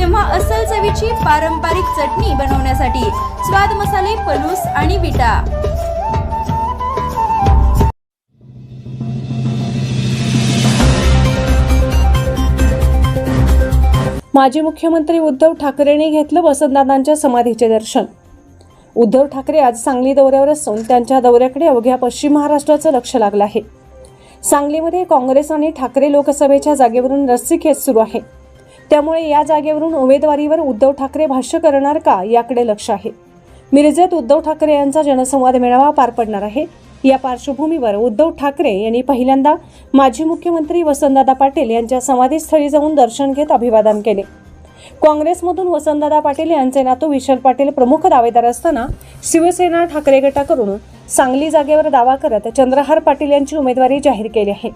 तेव्हा अस्सल चवीची पारंपरिक चटणी बनवण्यासाठी स्वाद मसाले पलूस आणि विटा. माजी मुख्यमंत्री उद्धव ठाकरेंनी घेतलं वसंतदादांच्या समाधीचे दर्शन. उद्धव ठाकरे आज सांगली दौऱ्यावर असून त्यांच्या दौऱ्याकडे अवघ्या पश्चिम महाराष्ट्राचं लक्ष लागलं आहे. सांगलीमध्ये काँग्रेस आणि ठाकरे लोकसभेच्या जागेवरून रस्सीखेच सुरू आहे. त्यामुळे या जागेवरून उमेदवारीवर उद्धव ठाकरे भाष्य करणार का याकडे लक्ष आहे. मिरजेत उद्धव ठाकरे यांचा जनसंवाद मेळावा पार पडणार आहे. या पार्श्वभूमीवर उद्धव ठाकरे यांनी पहिल्यांदा माजी मुख्यमंत्री वसंतदादा पाटील यांच्या समाधीस्थळी जाऊन दर्शन घेत अभिवादन केले. काँग्रेसमधून वसंतदादा पाटील यांचे नातू विशाल पाटील प्रमुख दावेदार असताना शिवसेना ठाकरे गटाकडून सांगली जागेवर दावा करत चंद्रहार पाटील यांची उमेदवारी जाहीर केली आहे.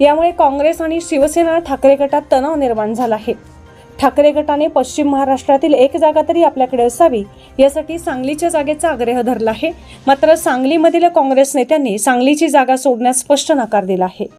यामुळे काँग्रेस आणि शिवसेना ठाकरे गटात तणाव निर्माण झाला आहे. ठाकरे गटाने पश्चिम महाराष्ट्रातील एक जागा तरी आपल्याकडे असावी यासाठी सांगलीच्या जागेचा आग्रह धरला आहे. मात्र सांगलीमधील काँग्रेस नेत्यांनी सांगलीची जागा सोडण्यास स्पष्ट नकार दिला आहे.